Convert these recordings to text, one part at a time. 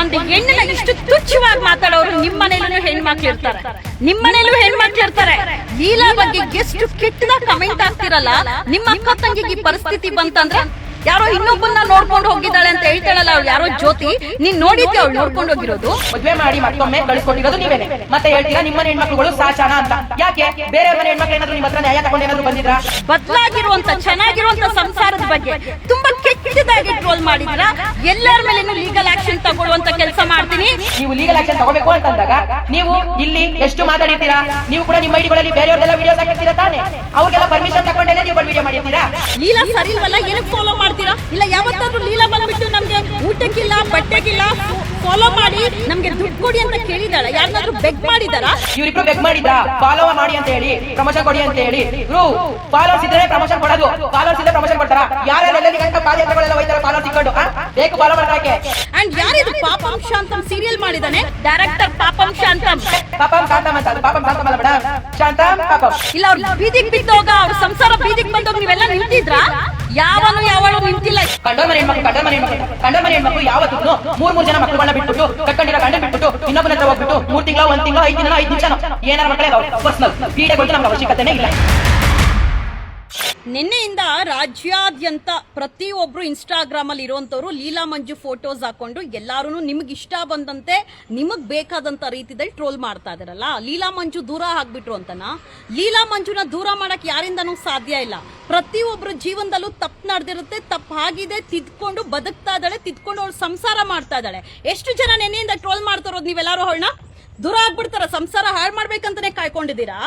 ಒಂದು ಹೆಣ್ಣನ್ನ ಇಷ್ಟು ತುಚ್ಛವಾಗಿ ಮಾತಾಡೋರು ನಿಮ್ಮ ಮನೇಲೂ ಹೆಣ್ಮಕ್ಳು ಇರ್ತಾರೆ. ನಿಮ್ಮ ಮನೇಲೂ ಹೆಣ್ಮಕ್ಳು ಇರ್ತಾರೆ. ಲೀಲಾ ಬಗ್ಗೆ ಎಷ್ಟು ಕೆಟ್ಟದಾಗ ಕಮೆಂಟ್ ಆಗ್ತಿರಲ್ಲ ನಿಮ್ಮ ಅಕ್ಕ ತಂಗಿಗೆ ಈ ಪರಿಸ್ಥಿತಿ ಬಂತಂದ್ರೆ ಯಾರೋ ಇನ್ನೊಬ್ಬನ್ನ ನೋಡ್ಕೊಂಡು ಹೋಗಿದ್ದಾಳೆ ಅಂತ ಹೇಳ್ತಾಳಲ್ಲ ಅವ್ಳು ಯಾರೋ ಜ್ಯೋತಿ? ನೀನ್ ನೋಡಿದ್ದೆ ಅವ್ಳು ನೋಡ್ಕೊಂಡು ಹೋಗಿರೋದು? ಮದ್ವೆ ಮಾಡಿ ಮತ್ತೊಮ್ಮೆ ಕಳ್ಸ್ಕೊಂಡಿರೋದು ನೀವೇನೆ. ಮತ್ತೆ ಹೇಳ್ತೀರಾ ನಿಮ್ಮ ಹೆಣ್ಮಕ್ಳುಗಳು ಸಾಚಾನ ಅಂತ. ಯಾಕೆ? ಬೇರೆ ಮನೆ ಹೆಣ್ಮಕ್ಳು ಏನಾದ್ರು ನಿಮ್ಮ ಹತ್ರ ನ್ಯಾಯ ತಗೊಂಡು ಏನಾದ್ರು ಬಂದಿದ್ರಾ? ಬದಲಾಗಿರುವಂತ ಚೆನ್ನಾಗಿರುವಂತ ಸಂಸಾರದ ಬಗ್ಗೆ. ತುಂಬಾ ಕೆಟ್ಟದಾಗಿ ಟ್ರೋಲ್ ಮಾಡಿದ್ರ ಎಲ್ಲರ ಮೇಲೆ ಲೀಗಲ್ ಆಕ್ಷನ್ ತಗೊಳ್ಳುವಂತ ಕೆಲಸ ಮಾಡ್ತೀನಿ. ನೀವು ಲೀಗಲ್ ಆಕ್ಷನ್ ತಗೋಬೇಕು ಅಂತಂದಾಗ ನೀವು ಇಲ್ಲಿ ಎಷ್ಟು ಮಾತಾಡಿರ್ತೀರಾ ನೀವು ಕೂಡ ನಿಮ್ಮ ಐಡಿಗಳಲ್ಲಿ ಬೇರೆಯವ್ರದೆಲ್ಲ ವಿಡಿಯೋ ಹಾಕಿರ್ತೀರಾ ತಾನೆ? ಅವ್ರಿಗೆಲ್ಲ ಪರ್ಮಿಷನ್ ತಗೊಂಡೇನೆ ನೀವು ವಿಡಿಯೋ ಮಾಡಿರ್ತೀರಾ? ಲೀಲಾ ಸರಿ ಇಲ್ವಲ್ಲ? ಏನಕ್ಕೆ ಫಾಲೋ ಮಾಡ್ತೀರಾ? ಇಲ್ಲ ಯಾವತ್ತಾದ್ರೂ ಲೀಲಾ ಬಂದ್ಬಿಟ್ಟು ಊಟಕ್ಕಿಲ್ಲ ಬಟ್ಟೆಗಿಲ್ಲ ಫಾಲೋ ಮಾಡಿ. ನಮ್ಗೆ ದುಡ್ಡು ಕೊಡಿ ಅಂತ ಕೇಳಿದಾಳ ಯಾರನ್ನಾದ್ರೂ ಬೆಗ್ ಮಾಡಿದಾರಾ ಇವ್ರಿಬ್ರು ಬೆಗ್ ಮಾಡಿದ್ರ? ಫಾಲೋ ಮಾಡಿ ಅಂತ ಹೇಳಿ ಪ್ರಮೋಷನ್ ಕೊಡಿ ಅಂತ ಹೇಳಿ. ಇವ್ರು ಫಾಲೋರ್ಸ್ ಇದ್ರೆ ಪ್ರಮೋಷನ್ ಕೊಡೋದು. ಫಾಲೋರ್ಸ್ ಇದ್ರೆ ಪ್ರಮೋಷನ್ ಕೊಡ್ತಾರ? ಯಾರೆಲ್ಲ ಗಂಟ ಪಾದಯಾತ್ರೆಗಳೆಲ್ಲ ಹೋಯ್ತಾರೆ ಫಾಲೋ ಸಿಕ್ಕೊಂಡು ಆ? ಬೇಕು ಫಾಲೋ ಮಾಡಕ್ಕೆ ಅಂಡ್ ಯಾರಿದು ಪಾಪಂ ಶಾಂತಂ ಸೀರಿಯಲ್ ಮಾಡಿದಾನೆ ಡೈರೆಕ್ಟರ್ ಪಾಪಂ ಶಾಂತಂ ಪಾಪಂ ಶಾಂತಂ ಅಂತ ಪಾಪಂ ಶಾಂತಂ ಅಲ್ಲ ಮೇಡಮ್ ಶಾಂತಮ್ ಪಾಪಂ. ಇಲ್ಲ ಅವ್ರು ಬೀದಿಗೆ ಬಿದ್ದೋಗ ಅವ್ರ ಸಂಸಾರ ಬೀದಿಗೆ ಬಂದೋಗ ನೀವೆಲ್ಲ ನಿಂತಿದ್ರಾ? ಯಾವನು ಯಾವಳು ನಿಂತಿಲ್ಲ. ಕಂಡ ಮನೆ ಹೆಣ್ಮಕ್ಳು ಕಂಡ ಮನೆ ಹೆಣ್ಮಕ್ಳು ಕಂಡ ಮನೆ ಹೆಣ್ಮಕ್ಳು ಯಾವತ್ತೂ ಮೂರ್ ಮೂರ್ ಜನ ಮಕ್ಕಳನ್ನ ಬಿಟ್ಬಿಟ್ಟು, ಕಟ್ಕೊಂಡಿರೋ ಗಂಡ ಬಿಟ್ಬಿಟ್ಟು, ಇನ್ನೊಬ್ಬನ ಹತ್ರ ಹೋಗ್ಬಿಟ್ಟು ಮೂರ್ ತಿಂಗಳ, ಒಂದ್ ತಿಂಗಳ, ಐದ್ ದಿನ ಐದ್ ನಿಮಿಷ ಏನಾರ ಮಕ್ಕಳೇ ಪರ್ಸನಲ್ ಕ್ರೀಡೆ ಕೊಟ್ಟು ನಮ್ಗೆ ಅವಶ್ಯಕತೆನೇ ಇಲ್ಲ. ನಿನ್ನೆಯಿಂದ ರಾಜ್ಯಾದ್ಯಂತ ಪ್ರತಿಯೊಬ್ರು ಇನ್ಸ್ಟಾಗ್ರಾಮ್ ಅಲ್ಲಿ ಇರುವಂತವ್ರು ಲೀಲಾ ಮಂಜು ಫೋಟೋಸ್ ಹಾಕೊಂಡು ಎಲ್ಲಾರು ನಿಮ್ಗೆ ಇಷ್ಟ ಬಂದಂತೆ ನಿಮಗ್ ಬೇಕಾದಂತ ರೀತಿಯಲ್ಲಿ ಟ್ರೋಲ್ ಮಾಡ್ತಾ ಇದಾರಲ್ಲ? ಲೀಲಾ ಮಂಜು ದೂರ ಆಗ್ಬಿಟ್ರು ಅಂತನ? ಲೀಲಾ ಮಂಜುನ ದೂರ ಮಾಡಕ್ ಯಾರಿಂದನೂ ಸಾಧ್ಯ ಇಲ್ಲ. ಪ್ರತಿಯೊಬ್ರು ಜೀವನದಲ್ಲೂ ತಪ್ಪು ನಡೆದಿರುತ್ತೆ, ತಪ್ಪು ಆಗಿದೆ, ತಿದ್ಕೊಂಡು ಬದುಕ್ತಾ ಇದ್ದಾಳೆ, ತಿದ್ಕೊಂಡು ಅವಳು ಸಂಸಾರ ಮಾಡ್ತಾ ಇದ್ದಾಳೆ. ಎಷ್ಟು ಜನ ನೆನ್ನೆಯಿಂದ ಟ್ರೋಲ್ ಮಾಡ್ತಾರೋದು ನೀವೆಲ್ಲಾರು ಅವಳನ್ನ? ದೂರ ಆಗ್ಬಿಡ್ತಾರ? ಸಂಸಾರ ಹಾಳು ಮಾಡ್ಬೇಕಂತಾನೆ ಕಾಯ್ಕೊಂಡಿದ್ದೀರಾ?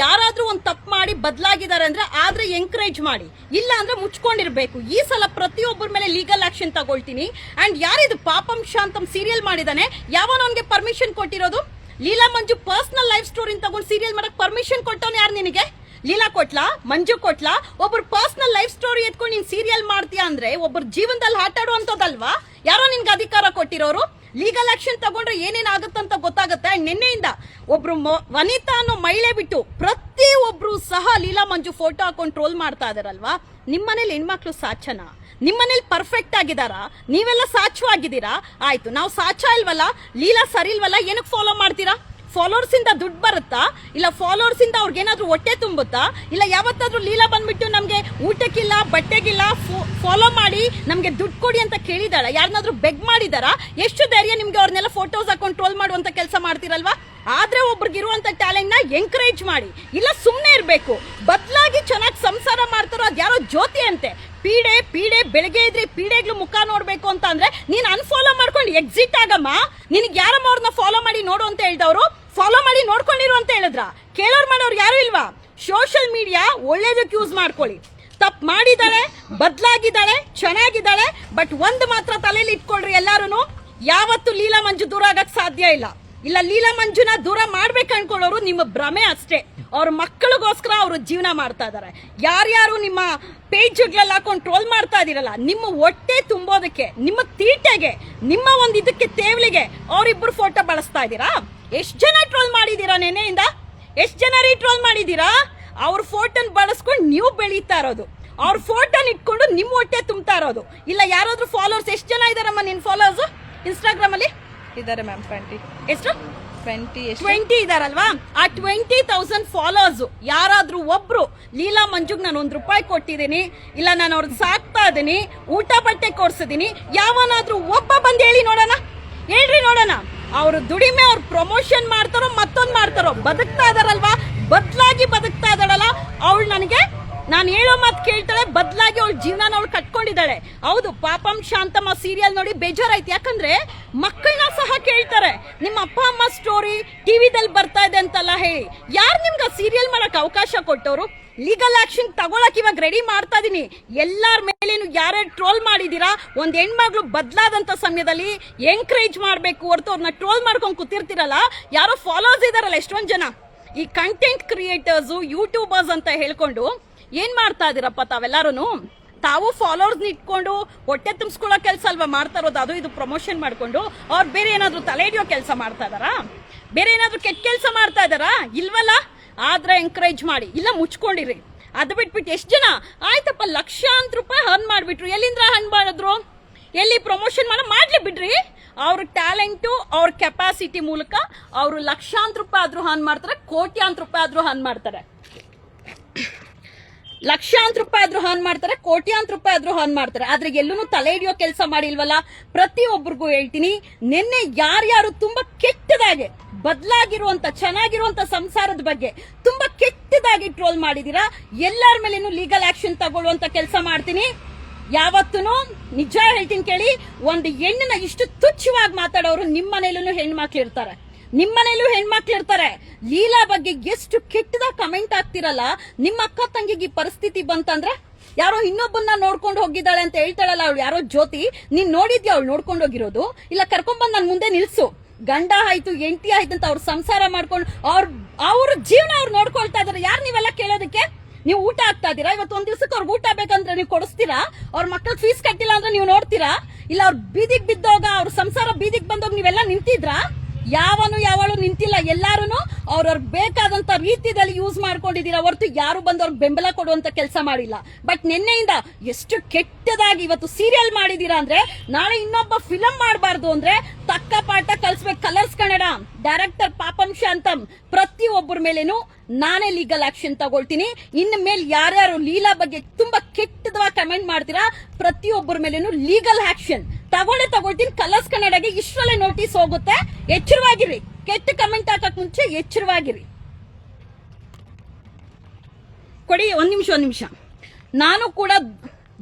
ಯಾರಾದ್ರೂ ಒಂದ್ ತಪ್ಪು ಮಾಡಿ ಬದಲಾಗಿದ್ದಾರೆ ಅಂದ್ರೆ ಆದ್ರೆ ಎಂಕರೇಜ್ ಮಾಡಿ. ಇಲ್ಲ ಅಂದ್ರೆ ಮುಚ್ಕೊಂಡಿರ್ಬೇಕು. ಈ ಸಲ ಪ್ರತಿಯೊಬ್ಬರ ಮೇಲೆ ಲೀಗಲ್ ಆಕ್ಷನ್ ತಗೊಳ್ತೀನಿ. ಅಂಡ್ ಯಾರಿದು ಪಾಪಂ ಶಾಂತಂ ಸೀರಿಯಲ್ ಮಾಡಿದಾನೆ? ಯಾವನವನ್ಗೆ ಪರ್ಮಿಷನ್ ಕೊಟ್ಟಿರೋದು? Leela Manju personal life story ತಗೊಂಡು ಸೀರಿಯಲ್ ಮಾಡಕ್ ಪರ್ಮಿಷನ್ ಕೊಟ್ಟವನು ಯಾರು ನಿನಗೆ? ಲೀಲಾ ಕೊಟ್ಲಾ? ಮಂಜು ಕೊಟ್ಲಾ? ಒಬ್ಬರ ಪರ್ಸನಲ್ ಲೈಫ್ ಸ್ಟೋರಿ ಎತ್ಕೊಂಡು ನೀನ್ ಸೀರಿಯಲ್ ಮಾಡ್ತೀಯಾ ಅಂದ್ರೆ ಒಬ್ಬರ ಜೀವನದಲ್ಲಿ ಆಟಾಡುವಂಥದ್ದಲ್ವಾ ಯಾರೋ ನಿನ್ಗೆ ಅಧಿಕಾರ ಕೊಟ್ಟಿರೋರು? ಲೀಗಲ್ ಆಕ್ಷನ್ ತಗೊಂಡ್ರೆ ಏನೇನ್ ಆಗುತ್ತಂತ ಗೊತ್ತಾಗುತ್ತೆ. ನಿನ್ನೆಯಿಂದ ಒಬ್ರು ವನಿತಾ ಅನ್ನೋ ಮಹಿಳೆ ಬಿಟ್ಟು ಪ್ರತಿ ಒಬ್ರು ಸಹ ಲೀಲಾ ಮಂಜು ಫೋಟೋ ಹಾಕೊಂಡು ಟ್ರೋಲ್ ಮಾಡ್ತಾ ಇದಾರಲ್ವಾ? ನಿಮ್ಮನೇಲಿ ಹೆಣ್ಮಕ್ಳು ಸಾಚನ? ನಿಮ್ಮನೇಲಿ ಪರ್ಫೆಕ್ಟ್ ಆಗಿದಾರಾ? ನೀವೆಲ್ಲ ಸಾಚವಾಗಿದ್ದೀರಾ? ಆಯ್ತು, ನಾವು ಸಾಚ ಇಲ್ವಲ್ಲ? ಲೀಲಾ ಸರಿ ಇಲ್ವಲ್ಲ? ಏನಕ್ಕೆ ಫಾಲೋ ಮಾಡ್ತೀರಾ? ಫಾಲೋವರ್ಸ್ ಇಂದ ದುಡ್ಡು ಬರುತ್ತಾ? ಇಲ್ಲ ಫಾಲೋವರ್ಸ್ ಇಂದ ಹೊಟ್ಟೆ ತುಂಬುತ್ತಾ? ಇಲ್ಲ ಯಾವತ್ತಾದರೂ ಲೀಲಾ ಬಂದ್ಬಿಟ್ಟು ನಮಗೆ ಊಟಕ್ಕಿಲ್ಲ, ಬಟ್ಟೆಗಿಲ್ಲ ಫಾಲೋ ಮಾಡಿ ನಮಗೆ ದುಡ್ಡು ಕೊಡಿ ಅಂತ ಕೇಳಿದಾಳ. ಯಾರನ್ನಾದ್ರೂ ಬೆಗ್ ಮಾಡಿದಾರಾ? ಎಷ್ಟು ಧೈರ್ಯ ನಿಮ್ಗೆ ಅವ್ರನ್ನೆಲ್ಲ ಫೋಟೋಸ್ ಹಾಕೊಂಡು ಟ್ರೋಲ್ ಮಾಡುವಂತ ಕೆಲಸ ಮಾಡ್ತಿರಲ್ವಾ? ಆದ್ರೆ ಒಬ್ರಿಗಿರುವಂತ ಟ್ಯಾಲೆಂಟ್ನ ಎಂಕರೇಜ್ ಮಾಡಿ. ಇಲ್ಲ ಸುಮ್ಮನೆ ಇರಬೇಕು. ಬದಲಾಗಿ ಚೆನ್ನಾಗಿ ಸಂಸಾರ ಮಾಡ್ತಾರೋ ಅದು ಯಾರೋ ಜ್ಯೋತಿ ಅಂತೆ ಪೀಡೆ ಪೀಡೆ, ಬೆಳಗ್ಗೆ ಇದ್ರೆ ಪೀಡೆಗಳು ಮುಖ ನೋಡ್ಬೇಕು ಅಂತ ಅಂದ್ರೆ ನೀನ್ ಅನ್ಫಾಲೋ ಮಾಡ್ಕೊಂಡು ಎಕ್ಸಿಟ್ ಆಗಮ್ಮ. ನಿನಗೆ ಯಾರಮ್ಮ ಅವ್ರನ್ನ ಫಾಲೋ ಮಾಡಿ ನೋಡು ಅಂತ ಹೇಳ್ದವ್ರು? ಫಾಲೋ ಮಾಡಿ ನೋಡ್ಕೊಂಡಿರು ಅಂತ ಹೇಳಿದ್ರ? ಕೇಳೋರ್ ಮಾಡೋರು ಯಾರು ಇಲ್ವಾ? ಸೋಷಿಯಲ್ ಮೀಡಿಯಾ ಒಳ್ಳೇದಕ್ಕೆ ಯೂಸ್ ಮಾಡ್ಕೊಳ್ಳಿ. ತಪ್ಪು ಮಾಡಿದ್ದಾಳೆ, ಬದಲಾಗಿದ್ದಾಳೆ, ಚೆನ್ನಾಗಿದ್ದಾಳೆ ಬಟ್ ಒಂದು ಮಾತ್ರ ತಲೆಯಲ್ಲಿ ಇಟ್ಕೊಳ್ರಿ ಎಲ್ಲಾರು ಯಾವತ್ತು ಲೀಲಾ ಮಂಜು ದೂರ ಆಗಕ್ ಸಾಧ್ಯ ಇಲ್ಲ. ಇಲ್ಲ, ಲೀಲಾ ಮಂಜುನ ದೂರ ಮಾಡ್ಬೇಕು ಅನ್ಕೊಳ್ಳೋರು ನಿಮ್ಮ ಭ್ರಮೆ ಅಷ್ಟೇ. ಅವ್ರ ಮಕ್ಕಳಿಗೋಸ್ಕರ ಅವರು ಜೀವನ ಮಾಡ್ತಾ ಇದ್ದಾರೆ ಯಾರ್ಯಾರು ನಿಮ್ಮ ಪೇಜ್ಗಳಲ್ಲಿ ಹಾಕೊಂಡು ಟ್ರೋಲ್ ಮಾಡ್ತಾ ಇದ್ದೀರಲ್ಲ, ನಿಮ್ಮ ಹೊಟ್ಟೆ ತುಂಬೋದಕ್ಕೆ, ನಿಮ್ಮ ತೀಟೆಗೆ, ನಿಮ್ಮ ಒಂದು ಇದಕ್ಕೆ ತೇವಳಿಗೆ ಅವರಿಬ್ಬರು ಫೋಟೋ ಬಳಸ್ತಾ ಇದ್ದೀರಾ? ಎಷ್ಟು ಜನ ಟ್ರೋಲ್ ಮಾಡಿದೀರಾ ನೆನೆಯಿಂದ ಎಷ್ಟು ಜನ ರೀಟ್ರೋಲ್ ಮಾಡಿದ್ದೀರಾ ಅವ್ರ ಫೋಟೋನ್ ಬಳಸ್ಕೊಂಡು ನೀವು ಬೆಳೀತಾ ಇರೋದು. ಅವ್ರ ಫೋಟೋನ್ ಇಟ್ಕೊಂಡು ನಿಮ್ಮ ಹೊಟ್ಟೆ ತುಂಬ್ತಾ ಇರೋದು. ಇಲ್ಲ ಯಾರಾದ್ರೂ ಫಾಲೋವರ್ಸ್ ಎಷ್ಟು ಜನ ಇದಾರಮ್ಮ ನಿನ್ನ ಫಾಲೋವರ್ಸ್ ಇನ್ಸ್ಟಾಗ್ರಾಮಲ್ಲಿ ಇದ್ದಾರೆ ಮ್ಯಾಮ್ ಟ್ವೆಂಟಿ ಎಷ್ಟು? ಟ್ವೆಂಟಿ ಟ್ವೆಂಟಿ ಇದಾರಲ್ವಾ? ಆ ಟ್ವೆಂಟಿ ತೌಸಂಡ್ ಫಾಲೋವರ್ಸ್ ಯಾರಾದ್ರೂ ಒಬ್ರು ಲೀಲಾ ಮಂಜುಗ್ ನಾನು ಒಂದ್ ರೂಪಾಯಿ ಕೊಟ್ಟಿದ್ದೀನಿ ಇಲ್ಲ ನಾನು ಅವ್ರದ್ದು ಸಾಕ್ತಾ ಇದೀನಿ ಊಟ ಬಟ್ಟೆ ಕೊಡ್ಸಿದೀನಿ ಯಾವನಾದ್ರೂ ಒಬ್ಬ ಬಂದು ಹೇಳಿ ನೋಡೋಣ? ಹೇಳ್ರಿ ನೋಡೋಣ. ಅವ್ರು ದುಡಿಮೆ ಅವ್ರು ಪ್ರಮೋಷನ್ ಮಾಡ್ತಾರೋ, ಮತ್ತೊಂದು ಮಾಡ್ತಾರೋ. ಬದುಕ್ತಾ ಇದಾರಲ್ವಾ? ಬದಲಾಗಿ ಬದುಕ್ತಾ ಇದ್ದಾಳಲ್ಲ ಅವಳು ನನಗೆ, ನಾನು ಹೇಳೋ ಮಾತು ಕೇಳ್ತಾಳೆ, ಬದಲಾಗಿ ಅವಳ ಜೀವನ ಅವಳು ಕಟ್ಕೊಂಡಿದ್ದಾಳೆ. ಹೌದು, ಪಾಪಂ ಶಾಂತಮ್ಮ ಸೀರಿಯಲ್ ನೋಡಿ ಬೇಜಾರಾಯ್ತು. ಯಾಕಂದ್ರೆ ಮಕ್ಕಳನ್ನ ಸಹ ಕೇಳ್ತಾರೆ. ನಿಮ್ಮ ಅಪ್ಪ ಅಮ್ಮ ಸ್ಟೋರಿ ಟಿವಿದಲ್ಲಿ ಬರ್ತಾ ಇದೆ ಅಂತಲ್ಲ ಹೇಳಿ. ಯಾರು ನಿಮ್ಗೆ ಸೀರಿಯಲ್ ಮಾಡೋಕೆ ಅವಕಾಶ ಕೊಟ್ಟವರು? ಲೀಗಲ್ ಆಕ್ಷನ್ ತಗೊಳಕ್ ಇವಾಗ ರೆಡಿ ಮಾಡ್ತಾ ಇದೀನಿ. ಎಲ್ಲಾರ ಮೇಲೇನು ಯಾರ್ಯಾರು ಟ್ರೋಲ್ ಮಾಡಿದ್ದೀರಾ, ಒಂದು ಹೆಣ್ಮಗ್ಳು ಬದಲಾದಂಥ ಸಮಯದಲ್ಲಿ ಎಂಕರೇಜ್ ಮಾಡಬೇಕು ಹೊರತು ಅವ್ರನ್ನ ಟ್ರೋಲ್ ಮಾಡ್ಕೊಂಡು ಕೂತಿರ್ತೀರಲ್ಲ, ಯಾರೋ ಫಾಲೋವರ್ಸ್ ಇದಾರಲ್ಲ ಎಷ್ಟೊಂದು ಜನ. ಈ ಕಂಟೆಂಟ್ ಕ್ರಿಯೇಟರ್ಸು ಯೂಟ್ಯೂಬರ್ಸ್ ಅಂತ ಹೇಳ್ಕೊಂಡು ಏನು ಮಾಡ್ತಾ ಇದ್ದೀರಪ್ಪ ತಾವೆಲ್ಲರೂ ತಾವು ಫಾಲೋವರ್ಸ್ ಇಟ್ಕೊಂಡು ಹೊಟ್ಟೆ ತುಂಬಿಸ್ಕೊಳ್ಳೋ ಕೆಲಸ ಅಲ್ವಾ ಮಾಡ್ತಾ ಇರೋದು? ಅದು ಇದು ಪ್ರಮೋಷನ್ ಮಾಡಿಕೊಂಡು ಅವ್ರು ಬೇರೆ ಏನಾದರೂ ತಲೆ ಹಿಡಿಯೋ ಕೆಲಸ ಮಾಡ್ತಾ ಇದ್ದಾರಾ ಬೇರೆ ಏನಾದರೂ ಕೆಟ್ಟ ಕೆಲಸ ಮಾಡ್ತಾ ಇದ್ದಾರಾ ಇಲ್ವಲ್ಲ? ಆದ್ರೆ ಎಂಕರೇಜ್ ಮಾಡಿ. ಇಲ್ಲ, ಮುಚ್ಕೊಂಡಿರಿ. ಅದು ಬಿಟ್ಬಿಟ್ಟು ಎಷ್ಟು ಜನ? ಆಯ್ತಪ್ಪ, ಲಕ್ಷಾಂತರ ರೂಪಾಯಿ ಹನ್ ಮಾಡ್ಬಿಟ್ರು. ಎಲ್ಲಿಂದ ಹನ್ ಮಾಡಿದ್ರು? ಎಲ್ಲಿ ಪ್ರಮೋಷನ್ ಮಾಡ, ಮಾಡ್ಲಿ ಬಿಡ್ರಿ. ಅವ್ರ ಟ್ಯಾಲೆಂಟು ಅವ್ರ ಕೆಪಾಸಿಟಿ ಮೂಲಕ ಅವರು ಲಕ್ಷಾಂತರ ರೂಪಾಯಿ ಆದ್ರೂ ಹಾನ್ ಮಾಡ್ತಾರೆ, ಕೋಟ್ಯಾಂತರ ರೂಪಾಯಿ ಆದ್ರೂ ಹಾನ್ ಮಾಡ್ತಾರೆ. ಲಕ್ಷಾಂತರ ರೂಪಾಯಿ ಆದ್ರೂ ಹಾನ್ ಮಾಡ್ತಾರೆ, ಕೋಟ್ಯಾಂತರ ರೂಪಾಯಿ ಆದ್ರೂ ಹಾನ್ ಮಾಡ್ತಾರೆ. ಆದ್ರೆ ಎಲ್ಲೂ ತಲೆ ಹಿಡಿಯೋ ಕೆಲಸ ಮಾಡಿಲ್ವಲ್ಲ? ಪ್ರತಿಯೊಬ್ಬರಿಗೂ ಹೇಳ್ತೀನಿ, ನಿನ್ನೆ ಯಾರ್ಯಾರು ತುಂಬಾ ಕೆಟ್ಟದಾಗೆ ಬದಲಾಗಿರುವಂತ, ಚೆನ್ನಾಗಿರುವಂತ ಸಂಸಾರದ ಬಗ್ಗೆ ತುಂಬಾ ಕೆಟ್ಟದಾಗಿ ಟ್ರೋಲ್ ಮಾಡಿದೀರಾ, ಎಲ್ಲರ ಮೇಲೇನು ಲೀಗಲ್ ಆಕ್ಷನ್ ತಗೊಳ್ಳುವಂತ ಕೆಲಸ ಮಾಡ್ತೀನಿ. ಯಾವತ್ತೂ ನಿಜ ಹೇಳ್ತೀನಿ ಕೇಳಿ, ಒಂದು ಹೆಣ್ಣನ್ನ ಇಷ್ಟು ತುಚ್ಛವಾಗಿ ಮಾತಾಡೋರು ನಿಮ್ಮ ಮನೇಲೂ ಹೆಣ್ಮಕ್ಳು ಇರ್ತಾರೆ ನಿಮ್ಮ ಮನೇಲೂ ಹೆಣ್ಮಕ್ಳು ಇರ್ತಾರೆ. ಲೀಲಾ ಬಗ್ಗೆ ಎಷ್ಟು ಕೆಟ್ಟದ ಕಮೆಂಟ್ ಆಗ್ತಿರಲ್ಲ ನಿಮ್ಮ ಅಕ್ಕ ತಂಗಿಗೆ ಈ ಪರಿಸ್ಥಿತಿ ಬಂತಂದ್ರೆ ಯಾರೋ ಇನ್ನೊಬ್ಬನ್ನ ನೋಡ್ಕೊಂಡು ಹೋಗಿದ್ದಾಳೆ ಅಂತ ಹೇಳ್ತಾಳಲ್ಲ ಅವಳು, ಯಾರೋ ಜ್ಯೋತಿ, ನೀನ್ ನೋಡಿದ್ಯಾ ಅವಳು ನೋಡ್ಕೊಂಡು ಹೋಗಿರೋದು? ಇಲ್ಲ ಕರ್ಕೊಂಡ್ಬಂದು ನನ್ ಮುಂದೆ ನಿಲ್ಸು. ಗಂಡ ಆಯ್ತು ಎಂಟಿ ಆಯ್ತು ಅಂತ ಅವ್ರ ಸಂಸಾರ ಮಾಡ್ಕೊಂಡು ಅವ್ರ ಅವ್ರ ಜೀವನ ಅವ್ರು ನೋಡ್ಕೊಳ್ತಾ ಇದಾರೆ. ಯಾರು ನೀವೆಲ್ಲ ಕೇಳೋದಕ್ಕೆ? ನೀವು ಊಟ ಆಗ್ತಾ ಇದೀರಾ ಇವತ್ತು ಒಂದ್ ದಿವಸಕ್ಕೆ ಅವ್ರಿಗೆ ಊಟ ಬೇಕಂದ್ರೆ ನೀವು ಕೊಡಿಸ್ತೀರಾ? ಅವ್ರ ಮಕ್ಕಳು ಫೀಸ್ ಕಟ್ಟಿಲ್ಲ ಅಂದ್ರೆ ನೀವು ನೋಡ್ತೀರಾ? ಇಲ್ಲ ಅವ್ರ ಬೀದಿಗೆ ಬಿದ್ದೋಗ ಅವ್ರ ಸಂಸಾರ ಬೀದಿಗೆ ಬಂದೋಗ ನೀವೆಲ್ಲ ನಿಂತಿದ್ರಾ? ಯಾವನು ಯಾವಳು ನಿಂತಿಲ್ಲ ಎಲ್ಲಾರು ಅವ್ರವ್ರ ಬೇಕಾದಂತ ರೀತಿಯಲ್ಲಿ ಯೂಸ್ ಮಾಡ್ಕೊಂಡಿದ್ದೀರಾ ಹೊರತು ಯಾರು ಬಂದವ್ರಿಗೆ ಬೆಂಬಲ ಕೊಡುವಂತ ಕೆಲಸ ಮಾಡಿಲ್ಲ. ಬಟ್ ನಿನ್ನೆಯಿಂದ ಎಷ್ಟು ಕೆಟ್ಟದಾಗಿ ಇವತ್ತು ಸೀರಿಯಲ್ ಮಾಡಿದೀರಾ ಅಂದ್ರೆ, ನಾಳೆ ಇನ್ನೊಬ್ಬ ಫಿಲಂ ಮಾಡಬಾರ್ದು ಅಂದ್ರೆ ತಕ್ಕ ಪಾಠ ಕಲಿಸ್ಬೇಕು. ಕಲರ್ಸ್ ಕನ್ನಡ ಡೈರೆಕ್ಟರ್ ಪಾಪಂ ಶಾಂತಂ, ಪ್ರತಿ ಒಬ್ಬರ ಮೇಲೇನು ನಾನೇ ಲೀಗಲ್ ಆಕ್ಷನ್ ತಗೊಳ್ತೀನಿ. ಇನ್ನು ಮೇಲೆ ಯಾರ್ಯಾರು ಲೀಲಾ ಬಗ್ಗೆ ತುಂಬಾ ಕೆಟ್ಟದವಾಗಿ ಕಮೆಂಟ್ ಮಾಡ್ತೀರಾ ಪ್ರತಿಯೊಬ್ಬರ ಮೇಲೇನು ಲೀಗಲ್ ಆಕ್ಷನ್ ತಗೊಳ್ಳೇ, ತಗೊಳ್ತೀನಿ. ಕಲರ್ಸ್ ಕನ್ನಡಗೆ ಇಷ್ಟರಲ್ಲೇ ನೋಟಿಸ್ ಹೋಗುತ್ತೆ. ಎಚ್ಚರವಾಗಿರಿ. ಕೆಟ್ಟ ಕಮೆಂಟ್ ಹಾಕಕ್ ಮುಂಚೆ ಎಚ್ಚರವಾಗಿರಿ. ಕೊಡಿ, ಒಂದ್ ನಿಮಿಷ ಒಂದ್ ನಿಮಿಷ. ನಾನು ಕೂಡ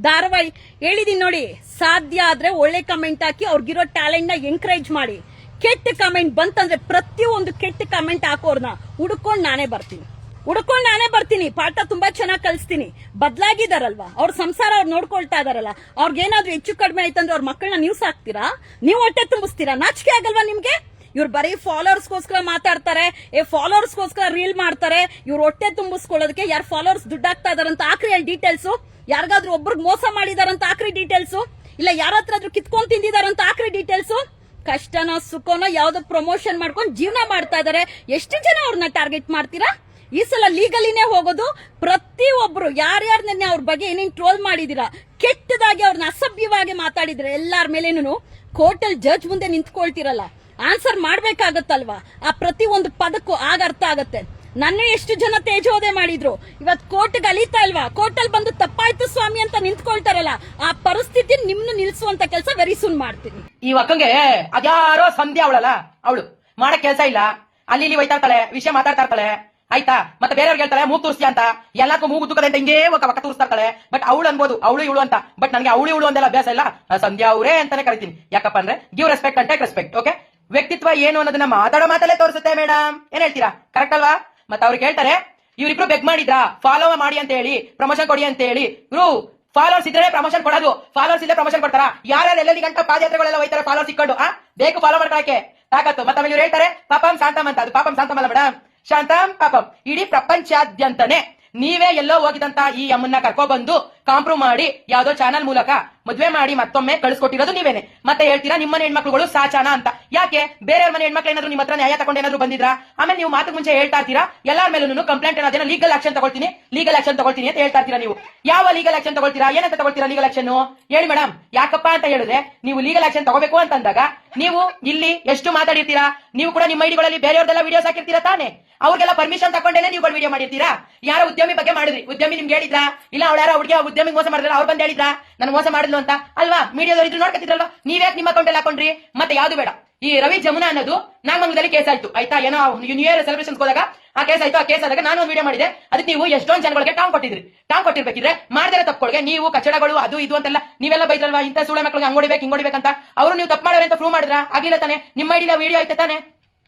ಧಾರವಾಹಿ ಹೇಳಿದೀನಿ ನೋಡಿ. ಸಾಧ್ಯ ಆದ್ರೆ ಒಳ್ಳೆ ಕಮೆಂಟ್ ಹಾಕಿ, ಅವ್ರಿಗಿರೋ ಟ್ಯಾಲೆಂಟ್ನ ಎಂಕರೇಜ್ ಮಾಡಿ. ಕೆಟ್ಟ ಕಮೆಂಟ್ ಬಂತಂದ್ರೆ ಪ್ರತಿಯೊಂದು ಕೆಟ್ಟ ಕಮೆಂಟ್ ಹಾಕೋರ್ನ ಹುಡ್ಕೊಂಡು ನಾನೇ ಬರ್ತೀನಿ. ಹುಡ್ಕೊಂಡ್ ನಾನೇ ಬರ್ತೀನಿ. ಪಾಠ ತುಂಬಾ ಚೆನ್ನಾಗಿ ಕಲಿಸ್ತೀನಿ. ಬದಲಾಗಿದಾರಲ್ವಾ? ಅವ್ರ ಸಂಸಾರ ಅವ್ರು ನೋಡ್ಕೊಳ್ತಾ ಇದಾರಲ್ಲ. ಅವ್ರಿಗೇನಾದ್ರೂ ಹೆಚ್ಚು ಕಡಿಮೆ ಆಯ್ತಂದ್ರೆ ಅವ್ರ ಮಕ್ಕಳನ್ನ ನೀವು ಸಾಕ್ತೀರಾ? ನೀವು ಹೊಟ್ಟೆ ತುಂಬಿಸ್ತೀರಾ? ನಾಚಿಕೆ ಆಗಲ್ವಾ ನಿಮ್ಗೆ? ಇವ್ರು ಬರೀ ಫಾಲೋವರ್ಸ್ಗೋಸ್ಕರ ಮಾತಾಡ್ತಾರೆ. ಏ, ಫಾಲೋವರ್ಸ್ಗೋಸ್ಕರ ರೀಲ್ ಮಾಡ್ತಾರೆ. ಇವ್ರು ಹೊಟ್ಟೆ ತುಂಬಿಸ್ಕೊಳ್ಳೋದಕ್ಕೆ ಯಾರು ಫಾಲೋವರ್ಸ್ ದುಡ್ಡಾಗ್ತಾ ಇದಾರಂತ ಆಕ್ರಿ ಡೀಟೇಲ್ಸ್. ಯಾರಿಗಾದ್ರೂ ಒಬ್ರಿಗೆ ಮೋಸ ಮಾಡಿದಾರಂತ ಆಕ್ರಿ ಡೀಟೇಲ್ಸ್. ಇಲ್ಲ ಯಾರ ಹತ್ರ ಆದ್ರೂ ಕಿತ್ಕೊಂಡ್ ತಿಂದಿದಾರಂತ ಆಕ್ರಿ ಡೀಟೇಲ್ಸ್. ಕಷ್ಟನೋ ಸುಖನೋ ಯಾವ್ದೋ ಪ್ರಮೋಷನ್ ಮಾಡ್ಕೊಂಡು ಜೀವನ ಮಾಡ್ತಾ ಇದಾರೆ. ಎಷ್ಟು ಜನ ಅವ್ರನ್ನ ಟಾರ್ಗೆಟ್ ಮಾಡ್ತೀರಾ? ಈ ಸಲ ಲೀಗಲಿನೇ ಹೋಗೋದು ಪ್ರತಿ ಒಬ್ರು ಯಾರ್ಯಾರು ನಿನ್ನೆ ಅವ್ರ ಬಗ್ಗೆ ಏನೇನ್ ಟ್ರೋಲ್ ಮಾಡಿದೀರಾ, ಕೆಟ್ಟದಾಗಿ ಅವ್ರನ್ನ ಅಸಭ್ಯವಾಗಿ ಮಾತಾಡಿದ್ರೆ ಎಲ್ಲಾರ ಮೇಲೇನು ಕೋರ್ಟಲ್ ಜಡ್ಜ್ ಮುಂದೆ ನಿಂತ್ಕೊಳ್ತಿರಲ್ಲ. ಆನ್ಸರ್ ಮಾಡ್ಬೇಕಾಗತ್ತಲ್ವಾ? ಆ ಪ್ರತಿ ಒಂದು ಪದಕ್ಕೂ ಆಗ ಅರ್ಥ ಆಗತ್ತೆ. ನನ್ನ ಎಷ್ಟು ಜನ ತೇಜೋದೆ ಮಾಡಿದ್ರು? ಇವತ್ ಕೋರ್ಟ್ ಅಲಿತಾ ಇಲ್ವಾ? ಕೋರ್ಟಲ್ ಬಂದು ತಪ್ಪಾಯ್ತು ಸ್ವಾಮಿ ಅಂತ ನಿಂತ್ಕೊಳ್ತಾರಲ್ಲ, ಆ ಪರಿಸ್ಥಿತಿ ನಿಮ್ನು ನಿಲ್ಸುವಂತ ಕೆಲಸ ವೆರಿ ಸೂನ್ ಮಾಡ್ತೀನಿ. ಈ ಅಕ್ಕಂಗೆ ಅದ್ಯಾರೋ ಸಂಧ್ಯಾ ಅವಳಲ್ಲ, ಅವಳು. ಮಾಡಕ್ ಕೆಲಸ ಇಲ್ಲ. ಅಲ್ಲಿ ಇಲ್ಲಿ ವಿಷಯ ಮಾತಾಡ್ತಾ ಇರ್ತಾಳೆ ಆಯ್ತಾ? ಮತ್ತೆ ಬೇರೆಯವ್ರಿಗೆ ಹೇಳ್ತಾರೆ, ಮೂಗ್ ತೋರಿಸಿ ಅಂತ? ಎಲ್ಲಕ್ಕೂ ಮೂಗು ತುಕದೆ ಅಂತ ಹಿಂಗೇ ಒಕ್ಕ ಪಕ್ಕ ತೋರಿಸ್ತಾ ಇರ್ತಾಳೆ ಬಟ್ ಅವಳು ಅನ್ಬೋದು, ಅವಳು ಇವಳು ಅಂತ. ಬಟ್ ನನಗೆ ಅವಳು ಇವಳು ಅಂದೆಲ್ಲ ಅಭ್ಯಾಸ ಇಲ್ಲ. ಸಂಧ್ಯಾ ಅವರೇ ಅಂತಾನೆ ಕರಿತೀನಿ. ಯಾಕಪ್ಪ ಅಂದ್ರೆ give respect and take respect okay ವ್ಯಕ್ತಿತ್ವ ಏನು ಅನ್ನೋದನ್ನ ಮಾತಾಡೋ ಮಾತಲ್ಲೇ ತೋರಿಸುತ್ತೆ ಮೇಡಮ್ ಏನ್ ಹೇಳ್ತೀರಾ? ಕರೆಕ್ಟ್ ಅಲ್ವಾ? ಮತ್ತೆ ಅವ್ರಿಗೆ ಹೇಳ್ತಾರೆ ಇವ್ರಿಬ್ರು ಬೆಗ್ ಮಾಡಿದ್ರಾ? ಫಾಲೋ ಮಾಡಿ ಅಂತ ಹೇಳಿ ಪ್ರಮೋಷನ್ ಕೊಡಿ ಅಂತ ಹೇಳಿ. ಗುರು ಫಾಲೋರ್ಸ್ ಇದ್ರೆ ಪ್ರಮೋಷನ್ ಕೊಡೋದು. ಫಾಲೋರ್ಸ್ ಇದ್ರೆ ಪ್ರಮೋಷನ್ ಕೊಡ್ತಾರ? ಯಾರ್ಯಾರು ಎಲ್ಲೆಲ್ಲಿ ಗಂಟ ಪಾದಯಾತ್ರೆಗಳೆಲ್ಲ ಹೋಯ್ತಾರೆ ಫಾಲೋರ್ಸ್ ಇಕ್ಕೊಂಡು ಬೇಕು ಫಾಲೋ ಮಾಡ್ಕೊಳಕ್ಕೆ ತಾಕತ್ತು. ಮತ್ತೆ ಇವ್ರು ಹೇಳ್ತಾರೆ, ಪಾಪಂ ಸಾಂತಮ್ ಅಂತ. ಅದು ಪಾಪಂ ಸಾಂತಮ್ ಅಲ್ಲ ಮೇಡಮ್ ಶಾಂತಂ ಪಾಪಂ. ಇಡೀ ಪ್ರಪಂಚಾದ್ಯಂತನೇ ನೀವೇ ಎಲ್ಲೋ ಹೋಗಿದಂತ ಈ ಅಮ್ಮನ್ನ ಕರ್ಕೊಬಂದು ಕಾಂಪ್ರೂವ್ ಮಾಡಿ ಯಾವ್ದೋ ಚಾನಲ್ ಮೂಲಕ ಮದ್ವೆ ಮಾಡಿ ಮತ್ತೊಮ್ಮೆ ಕಳಿಸ್ಕೊಟ್ಟಿರೋದು ನೀವೇನೆ. ಮತ್ತೆ ಹೇಳ್ತೀರಾ, ನಿಮ್ಮ ಹೆಣ್ಮಕ್ಳುಗಳು ಸಾಚಾನ ಅಂತ. ಯಾಕೆ? ಬೇರೆಯವ್ರ ಮನೆ ಹೆಣ್ಮಕ್ಳು ಏನಾದ್ರು ನಿಮ್ಮ ಹತ್ರ ನ್ಯಾಯ ತಗೊಂಡು ಏನಾದ್ರು ಬಂದಿದ್ರಾ? ಆಮೇಲೆ ನೀವು ಮಾತು ಮುಂಚೆ ಹೇಳ್ತಾ ಇರ್ತೀರಾ? ಎಲ್ಲಾರ ಮೇಲೂ ಕಂಪ್ಲೇಂಟ್ ಏನಾದ್ರೆ ಲೀಗಲ್ ಆಕ್ಷನ್ ತಗೊಳ್ತೀನಿ ಲೀಗಲ್ ಆಕ್ಷನ್ ತಗೊಳ್ತೀನಿ ಅಂತ ಹೇಳ್ತಾ ಇರ್ತೀರಾ ನೀವು? ಯಾವ ಲೀಗಲ್ ಆಕ್ಷನ್ ತಗೊಳ್ತೀರಾ? ಏನಂತ ತಗೊಳ್ತೀರಾ ಲೀಗಲ್ ಆಕ್ಷನ್ ಹೇಳಿ ಮೇಡಮ್ ಯಾಕಪ್ಪ ಅಂತ ಹೇಳಿದ್ರೆ ನೀವು ಲೀಗಲ್ ಆಕ್ಷನ್ ತಗೋಬೇಕು ಅಂತಂದಾಗ ನೀವು ಇಲ್ಲಿ ಎಷ್ಟು ಮಾತಾಡಿರ್ತೀರಾ? ನೀವು ಕೂಡ ನಿಮ್ಮ ಐಡಿಗಳಲ್ಲಿ ಬೇರೆಯವ್ರದೆಲ್ಲ ವಿಡಿಯೋಸ್ ಹಾಕಿರ್ತೀರಾ ತಾನೆ? ಅವ್ರಿಗೆಲ್ಲ ಪರ್ಮಿಷನ್ ತಗೊಂಡೇನೆ ನೀವು ವಿಡಿಯೋ ಮಾಡಿರ್ತೀರಾ? ಯಾರ ಉದ್ಯಮಿ ಬಗ್ಗೆ ಮಾಡಿದ್ರಿ? ಉದ್ಯಮಿ ನಿಮ್ಗೆ ಹೇಳಿದ್ರ? ಇಲ್ಲ ಅವಳ ಯಾರೋ ಹುಡುಗಿ ಉದ್ಯಮಿ ಮೋಸ ಮಾಡಿದ್ರೆ ಅವ್ರು ಬಂದು ಹೇಳಿದ್ರ? ನಾನು ಮೋಸ ಮಾಡಿದ್ಲು ಅಂತ? ಅಲ್ವಾ? ಮೀಡಿಯಾದವ್ರು ಇದ್ರು ನೋಡ್ಕೊತಿದ್ರಲ್ವಾ ನೀವ್ಯಾಕೆ ನಿಮ್ಮ ಅಕೌಂಟ್ ಹಾಕೊಂಡ್ರಿ? ಮತ್ತೆ ಯಾವ್ದು ಬೇಡ. ಈ ರವಿ ಜಮುನಾ ಅನ್ನೋದು ನಾಗಮಂಗಲದಲ್ಲಿ ಕೇಸ್ ಆಯ್ತು. ಆಯ್ತಾ? ಏನೋ ನ್ಯೂ ಇಯರ್ ಸೆಲೆಬ್ರೇಷನ್ ಹೋದಾಗ ಆ ಕೇಸ್ ಆಯ್ತು. ಆ ಕೇಸ್ ಆದಾಗ ನಾನು ಒಂದು ವಿಡಿಯೋ ಮಾಡಿದೆ. ಅದಕ್ಕೆ ನೀವು ಎಷ್ಟೊಂದು ಜನಗಳಿಗೆ ಟಾಂಗ್ ಕೊಟ್ಟಿದ್ರಿ. ಟಾಂಗ್ ಕೊಟ್ಟಿರ್ಬೇಕಿದ್ರೆ ಮಾಡಿದ್ರೆ ತಪ್ಪೊಳಗೆ ನೀವು ಕಚಡಗಳು, ಅದು ಇದು ಅಂತೆಲ್ಲ ನೀವೆಲ್ಲ ಬೈದ್ರಲ್ವಾ? ಇಂಥ ಸುಳೆ ಮಕ್ಕಳಿಗೆ ಹಂಗೋಡಿಬೇಕು ಹಿಂಗೋಡಿಬೇಕಂತ ಅವರು ನೀವು ತಪ್ಪು ಮಾಡಿದ್ರೆ ಅಂತ ಪ್ರೂವ್ ಮಾಡಿದ್ರ? ಆಗಿಲ್ಲ ತಾನೆ? ನಿಮ್ಮ ಐಡಿನ ವಿಡಿಯೋ ಐತೆ ತಾನೆ?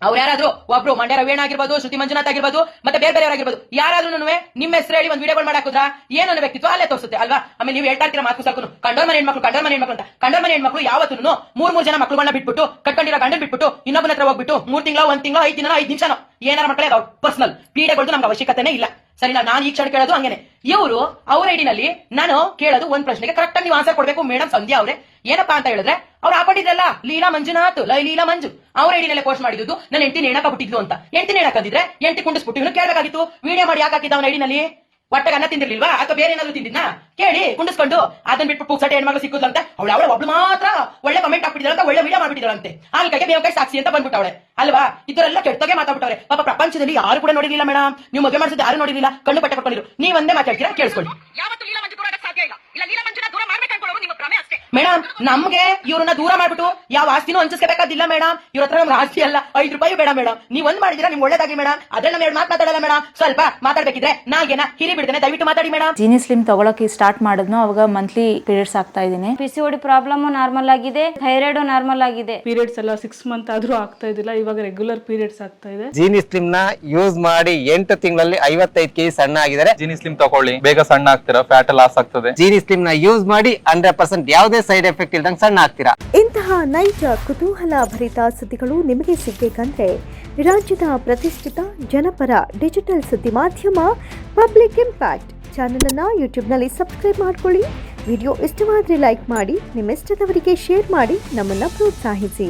ಅವ್ರು ಯಾರಾದ್ರೂ ಒಬ್ರು ಮಂಡ್ಯ ರವೇಣ ಆಗಿರ್ಬೋದು ಶ್ರುತಿ ಮಂಜುನಾಥ್ ಆಗಿರ್ಬೋದು, ಮತ್ತೆ ಬೇರೆ ಬೇರೆಯವರಾಗಿರ್ಬೋದು ಯಾರಾದ್ರೂ ನಿಮ್ಮ ಹೆಸರು ಹೇಳಿ ಒಂದು ವಿಡಿಯೋಗಳು ಮಾಡಾಕುದ್ರ ಏನು ಅನ್ನೋ ವ್ಯಕ್ತಿತ್ವ ಅಲ್ಲೇ ತೋರಿಸುತ್ತೆ, ಅಲ್ವಾ? ಆಮೇಲೆ ನೀವು ಹೇಳ್ತಾ ಇರ್ತೀರ ಮಾತು ಸಾಕು ಕಂಡೋರ್ ಮನೆ ಹೆಣ್ಮಕ್ಳು, ಕಂಡೋರ್ ಮನೆ ಹೆಣ್ಮಕ್ಳು ಅಂತ. ಕಂಡೋರ್ ಮನೆ ಹೆಣ್ಮಕ್ಳು ಯಾವತ್ತೂ ಮೂರ್ ಮೂರ್ ಜನ ಮಕ್ಕಳನ್ನ ಬಿಟ್ಬಿಟ್ಟು, ಕಟ್ಕೊಂಡಿರೋ ಗಂಡನ್ ಬಿಟ್ಬಿಟ್ಟು, ಇನ್ನೊಬ್ಬನ ಹತ್ರ ಹೋಗ್ಬಿಟ್ಟು, ಮೂರ್ ತಿಂಗಳ, ಒಂದ್ ತಿಂಗಳ, ಐದು ದಿನ ಐದ್ ನಿಮಿಷನೋ, ಏನಾರ ಮಕ್ಕಳೇ ಪರ್ಸನಲ್ ಕ್ರೀಡೆಗಳು ನಮ್ಗೆ ಅವಶ್ಯಕತೆನೇ ಇಲ್ಲ. ಸರಿನಾ? ನಾನು ಈ ಕ್ಷಣ ಕೇಳೋದು ಹಂಗೇನೆ. ಇವರು ಅವ್ರ ಐಡಿನಲ್ಲಿ ನಾನು ಕೇಳೋದು ಒಂದ್ ಪ್ರಶ್ನೆಗೆ ಕರೆಕ್ಟ್ ಆಗಿ ನೀವು ಆನ್ಸರ್ ಕೊಡಬೇಕು ಮೇಡಮ್ ಸಂಧ್ಯಾ ಅವ್ರೆ. ಏನಪ್ಪಾ ಅಂತ ಹೇಳಿದ್ರೆ, ಅವ್ರು ಹಾಕೊಂಡಿದ್ರಲ್ಲ ಲೀಲಾ ಮಂಜುನಾಥ್ ಲೈ ಲೀಲಾ ಮಂಜು. ಅವ್ರ ಐಡಿನಲ್ಲೇ ಪೋಸ್ಟ್ ಮಾಡಿದ್ದು ನನ್ನ ಹೆಂಡತಿ ನೇಣಕ ಬಿಟ್ಟಿದ್ದು ಅಂತ. ಹೆಂಡತಿ ನೇಣಕಂದಿದ್ರೆ ಹೆಂಡತಿ ಕುಂಡಿಸ್ಬಿಟ್ಟು ಕೇಳಬೇಕಾಗಿತ್ತು. ವಿಡಿಯೋ ಮಾಡಿ ಯಾಕೆ ಹಾಕಿದ್ದ ಅವನ ಐಡಿನಲ್ಲಿ ಹೊಟ್ಟೆಗೆ ಅನ್ನ ತಿಂದಿರ್ಲಿಲ್ವಾ? ಅಥವಾ ಬೇರೆ ಏನಾದ್ರು ತಿಂದಿದ್ನಾ? ಕೇಳಿ, ಕುಂಡಿಸ್ಕೊಂಡು ಅದನ್ನ ಬಿಟ್ಟು ಪುಕ್ಸಟೆ ಹೆಣ್ಮಗಳು ಸಿಕ್ಕುದಂತೆ ಅವಳು, ಅವಳ ಒಬ್ಳು ಮಾತ್ರ ಒಳ್ಳೆ ಕಮೆಂಟ್ ಹಾಕ್ಬಿಟ್ಟಿದ್ರಂತೆ ಒಳ್ಳೆ ವಿಡಿಯೋ ಆಲ್ ಕೈಗೆ ಬೇವ ಕೈ ಸಾಕ್ಷಿ ಅಂತ ಬಂದ್ಬಿಟ್ಟವಳೆ. ಅಲ್ವಾ? ಇದರೆಲ್ಲ ಕೆಟ್ಟಗೆ ಮಾತಾಡ್ಬಿಟ್ಟವ್ರೆ. ಪಾಪ ಪ್ರಪಂಚದಲ್ಲಿ ಯಾರು ಕೂಡ ನೋಡಿರ್ಲಿಲ್ಲ ಮೇಡಮ್ ನೀವು ಮದುವೆ ಮಾಡಿಸಿದ ಯಾರು ನೋಡಿಲ್ಲ ಕಣ್ಣು ಪಟ್ಟೆ ಕೊಟ್ಕೊಂಡಿರು. ನೀವಂದೇ ಮಾತಾಡ್ತೀರಾ ಕೇಳಿಸ್ಕೊಳ್ಳಿ. ಯಾವತ್ತು ಲೀಲಾ ಮಂಜು ದೂರ ಸಾಧ್ಯ ಇಲ್ಲ. ಇಲ್ಲ ಲೀಲಾ ಮಂಜುನ ದೂರ ಮಾಡ್ಬೇಕು ಅನ್ಕೊಳ್ಳೋರು ನಿಮ್ಮ ಭ್ರಮೆ ಅಷ್ಟೇ. ಮೇಡಮ್ ನಮ್ಗೆ ಇವ್ರನ್ನ ದೂರ ಮಾಡ್ಬಿಟ್ಟು ಯಾವ ಆಸ್ತಿನೂ ಹಂಚಿಸ್ಕೋಬೇಕಾದಿಲ್ಲ ಮೇಡಮ್ ಇವ್ರ ಹತ್ರ ನಮ್ಗೆ ಆಸ್ತಿ ಅಲ್ಲ. ಐದು ರೂಪಾಯಿ ಬೇಡ ಮೇಡಮ್ ನೀವ್ ಒಂದ್ ಮಾಡಿದ್ರೆ ನಿಮ್ಗೆ ಒಳ್ಳೇದಾಗಿ ಮೇಡಮ್ ಅದ್ರಲ್ಲಿ ನಾವು ಎರಡು ಮಾತು ಮಾತಾಡಲ್ಲ ಮೇಡಮ್ ಸ್ವಲ್ಪ ಮಾತಾಡ್ಬೇಕಿದ್ರೆ ನಾಗೇನ ಹಿರಿ ಬಿಡ್ತೇನೆ. ದಯವಿಟ್ಟು ಮಾತಾಡಿ ಮೇಡಮ್ ಜೀನಿ ಸ್ಲಿಮ್ ತಗೊಳಕ್ಕೆ ಸ್ಟಾರ್ಟ್ ಮಾಡಿದ್ನೋ ಅವಾಗ ಮಂತ್ಲಿ ಪೀರಿಯಡ್ಸ್ ಆಗ್ತಾ ಇದೀನಿ P C OD problem normal ಆಗಿದೆ ಥೈರಾಯ್ಡ್ ನಾರ್ಮಲ್ ಆಗಿದೆ. ಪೀರಿಯಡ್ಸ್ ಎಲ್ಲ ಸಿಕ್ಸ್ ಮಂತ್ ಆದ್ರೂ ಆಗ್ತಾ ಇದ್ದಿಲ್ಲ. ಇವಾಗ ರೆಗ್ಯುಲರ್ ಪೀರಿಯಡ್ಸ್ ಆಗ್ತಾ ಇದೆ. ಜೀನಿ ಸ್ಲಿಮ್ನ ಯೂಸ್ ಮಾಡಿ ಎಂಟು ತಿಂಗಳಲ್ಲಿ ಐವತ್ತೈದು ಕೆಜಿ ಸಣ್ಣ ಆಗಿದ್ದಾರೆ. ಜೀನಿ ಸ್ಲಿಮ್ ತಗೊಳ್ಳಿ. ಬೇಗ ಸಣ್ಣ ಆಗ್ತೀರಾ? ಫ್ಯಾಟ್ ಲಾಸ್ ಆಗ್ತದೆ. ಜೀನಿ ಸ್ಲಿಮ್ನ ಯೂಸ್ ಮಾಡಿ ಹಂಡ್ರೆಡ್ ಪರ್ಸೆಂಟ್ ಯಾವುದೇ ಸೈಡ್ ಎಫೆಕ್ಟ್ ಇಲ್ದಂಗೆ ಸಣ್ಣ ಆಗ್ತೀರಾ? ಇಂತಹ ನೈಜ ಕುತೂಹಲ ಭರಿತ ಸುದ್ದಿಗಳು ನಿಮಗೆ ಸಿಗ್ಬೇಕಂದ್ರೆ ರಾಜ್ಯದ ಪ್ರತಿಷ್ಠಿತ ಜನಪರ ಡಿಜಿಟಲ್ ಸುದ್ದಿ ಮಾಧ್ಯಮ ಪಬ್ಲಿಕ್ ಇಂಪ್ಯಾಕ್ಟ್ ಚಾನೆಲ್ ಅನ್ನು ಯೂಟ್ಯೂಬ್ನಲ್ಲಿ ಸಬ್ಸ್ಕ್ರೈಬ್ ಮಾಡ್ಕೊಳ್ಳಿ. ವಿಡಿಯೋ ಇಷ್ಟವಾದರೆ ಲೈಕ್ ಮಾಡಿ ನಿಮ್ಮಿಷ್ಟದವರಿಗೆ ಶೇರ್ ಮಾಡಿ ನಮ್ಮನ್ನು ಪ್ರೋತ್ಸಾಹಿಸಿ.